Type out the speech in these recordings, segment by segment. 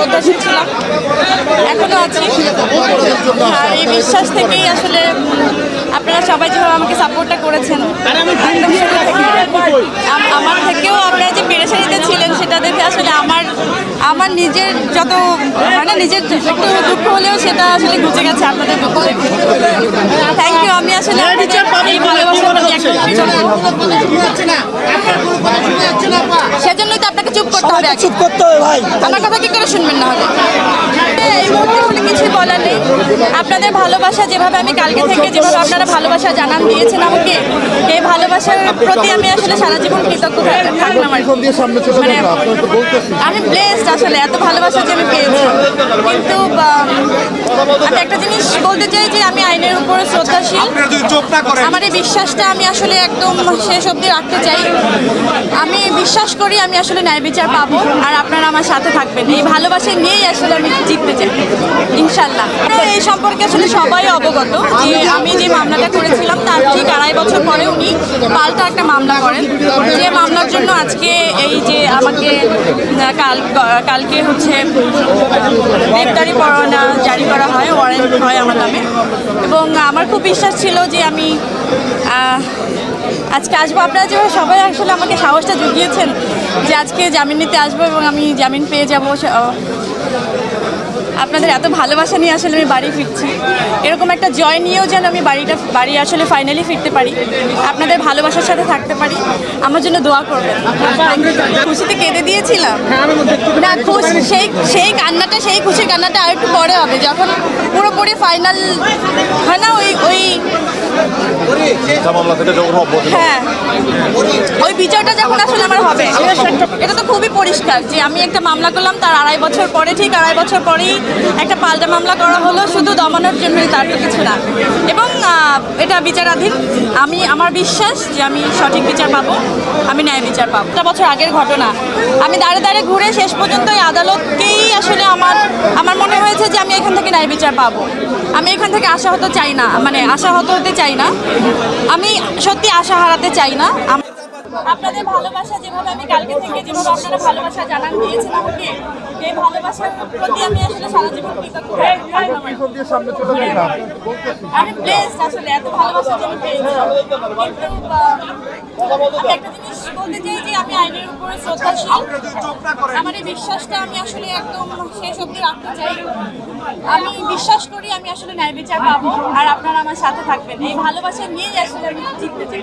শ্রদ্ধাশীল ছিলাম এখনও আছি। আর এই বিশ্বাস থেকেই আসলে আপনারা সবাই যেভাবে আমাকে সাপোর্টটা করেছেন আমার থেকেও আপনারা যে পেরেশানিতে ছিলেন সেটা দেখে আসলে আমার আমার নিজের যত হয় না নিজের একটু দুঃখ হলেও সেটা আসলে ঘুচে গেছে আপনাদের দুঃখ থ্যাংক ইউ আমি আসলে এই ভালোবাসার প্রতি একদম কৃতজ্ঞ। সেজন্যই তো আপনাকে চুপ করতে হবে চুপ করতে হবে ভাই। আমার কথা কি করে শুনবেন না হবে এই মুহূর্তে কিছুই বলার নেই। আপনাদের ভালোবাসা যেভাবে আমি কালকে থেকে যেভাবে আপনারা ভালোবাসা জানান দিয়েছেন আমাকে এই ভালোবাসার প্রতি আমি আসলে সারা জীবন কৃতজ্ঞ থাক- থাকলাম মানে আমি ব্লেসড আসলে এত ভালোবাসা যে আমি পেয়েছি। কিন্তু আম, আমি একটা জিনিস বলতে চাই যে আমি আইনের উপরে শ্রদ্ধাশীল। আমার এই বিশ্বাসটা আমি আসলে একদম শেষ অবধি রাখতে চাই। আমি বিশ্বাস করি আমি আসলে ন্যায় বিচার পাবো আর আপনারা আমার সাথে থাকবেন। এই ভালোবাসা নিয়েই আসলে আমি জিততে চাই ইনশাল্লাহ এই সম্পর্কে আসলে সবাই অবগত যে আমি যে মামলাটা করেছিলাম তার ঠিক আড়াই বছর পরে উনি পাল্টা একটা মামলা করেন। যে মামলার জন্য আজকে এই যে আমাকে কাল কালকে হচ্ছে গ্রেপ্তারি পরোয়ানা জারি করা হয় ওয়ারেন্ট হয় আমার নামে। এবং আমার খুব বিশ্বাস ছিল যে আমি আজকে আসব। আপনারা যেভাবে সবাই আসলে আমাকে সাহসটা জুগিয়েছেন যে আজকে জামিন নিতে আসব এবং আমি জামিন পেয়ে যাব আপনাদের এত ভালোবাসা নিয়ে আসলে আমি বাড়ি ফিরছি। এরকম একটা জয় নিয়েও যেন আমি বাড়িটা বাড়ি আসলে ফাইনালি ফিরতে পারি। আপনাদের ভালোবাসার সাথে থাকতে পারি। আমার জন্য দোয়া করবেন। খুশিতে কেঁদে দিয়েছিলাম। না খুশি সেই সেই কান্নাটা সেই খুশির কান্নাটা আর একটু পরে হবে। যখন পুরোপুরি ফাইনাল হয় না ওই ওই মিথ্যা মামলা থেকে যখন অব্যাহতি হ্যাঁ। ওই বিচারটা যখন আসলে আমার হবে এটা তো খুবই পরিষ্কার যে আমি একটা মামলা করলাম তার আড়াই বছর পরে ঠিক আড়াই বছর পরেই একটা পাল্টা মামলা করা হলো শুধু দমানোর জন্যই তার তো কিছু না। এবং এটা বিচারাধীন। আমি আমার বিশ্বাস যে আমি সঠিক বিচার পাবো আমি ন্যায় বিচার পাবো। একটা বছর আগের ঘটনা। আমি দাঁড়ে দাঁড়ে ঘুরে শেষ পর্যন্ত এই আদালতকেই আসলে আমার আমার মনে হয়েছে যে আমি এখান থেকে ন্যায় বিচার পাবো। আমি এখান থেকে আশাহত চাই না মানে আশাহত হতে চাই না। আমি সত্যি আশা হারাতে চাই না। আপনাদের ভালোবাসা যেভাবে আমি কালকে থেকে যেভাবে আপনারা ভালোবাসা জানান দিয়েছেন আমাকে এই ভালোবাসার প্রতি আমি আসলে সারা জীবন কৃতজ্ঞ আমি ব্লেসড আসলে এত ভালোবাসা যে আমি পেয়েছি আমি একটা জিনিস বলতে চাই যে আমি আইনের উপরে শ্রদ্ধাশীল আমার এই বিশ্বাসটা আমি আসলে একদম শেষ অবধি রাখতে চাই আমি বিশ্বাস করি আমি আসলে ন্যায় বিচার পাবো আর আপনারা আমার সাথে থাকবেন এই ভালোবাসা নিয়েই আসলে আমি জিততে চাই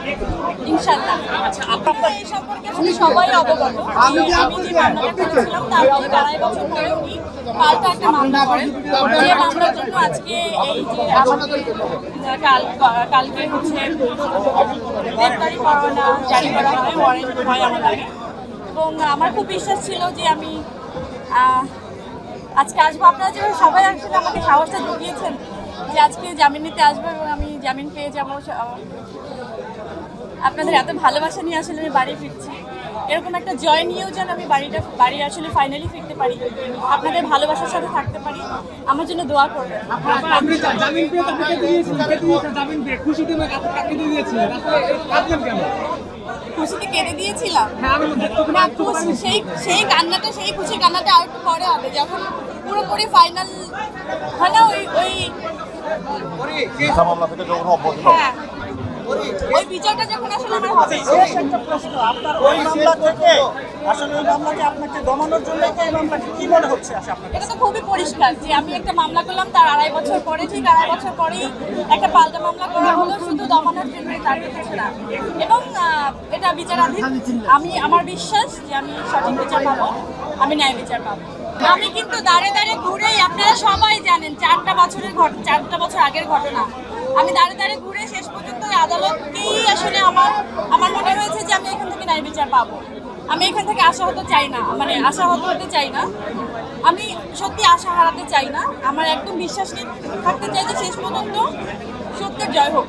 ইনশাল্লাহ আসলে সবাই অবগত। আমি যে তার ঠিক আড়াই বছর পরে উনি পাল্টা একটা মামলা করেন। যে মামলার জন্য আজকে এই যে কাল কালকে হচ্ছে গ্রেপ্তারি পরোয়ানা জারি করা হয় ওয়ারেন্ট হয় আমার এবং আমার খুব বিশ্বাস ছিল যে আমি আজকে আসব। আপনারা যেভাবে সবাই আসলে আমাকে সাহসটা জুগিয়েছেন যে আজকে জামিন নিতে আসব এবং আমি জামিন পেয়ে যাব আপনাদের এত ভালোবাসা নিয়ে আসলে আমি বাড়ি ফিরছি এরকম একটা জয় নিয়েও যেন আমি বাড়িটা বাড়ি আসলে ফাইনালি ফিরতে পারি আপনাদের ভালোবাসার সাথে থাকতে পারি আমার জন্য দোয়া করবেন খুশিতে কেঁদে দিয়েছিলাম হ্যাঁ না খুশি সেই সেই কান্নাটা সেই খুশির কান্নাটা আর একটু পরে হবে যখন পুরোপুরি ফাইনাল হয় না ওই ওই হ্যাঁ ওই বিচারটা যখন আসলে আমার হবে একটা প্রশ্ন আপনার ওই মামলা থেকে আসলে ওই মামলাকে আপনাকে দমানোর জন্য এই মামলাকে কি মনে হচ্ছে আসলে আপনার এটা তো খুবই পরিষ্কার যে আমি একটা মামলা করলাম তার আড়াই বছর পরে ঠিক আড়াই বছর পরেই একটা পাল্টা মামলা করা হলো শুধু দমানোর জন্য তার কিছু না। এবং এটা বিচারাধীন আমি আমার বিশ্বাস যে আমি সঠিক বিচার পাবো আমি ন্যায় বিচার পাবো। আমি কিন্তু দাঁড়ে দাঁড়িয়ে ঘুরেই আপনারা সবাই জানেন চারটা বছরের ঘটনা চারটা বছর আগের ঘটনা। আমি দাঁড়ে দাঁড়িয়ে ঘুরে শেষ আদালতকেই আসলে আমার আমার মনে হয়েছে যে আমি এখান থেকে ন্যায় বিচার পাবো। আমি এখান থেকে আশা হতে চাই না মানে আশা হতে চাই না। আমি সত্যি আশা হারাতে চাই না। আমার একদম বিশ্বাস নিয়ে থাকতে চাই যে শেষ পর্যন্ত সত্যের জয় হোক।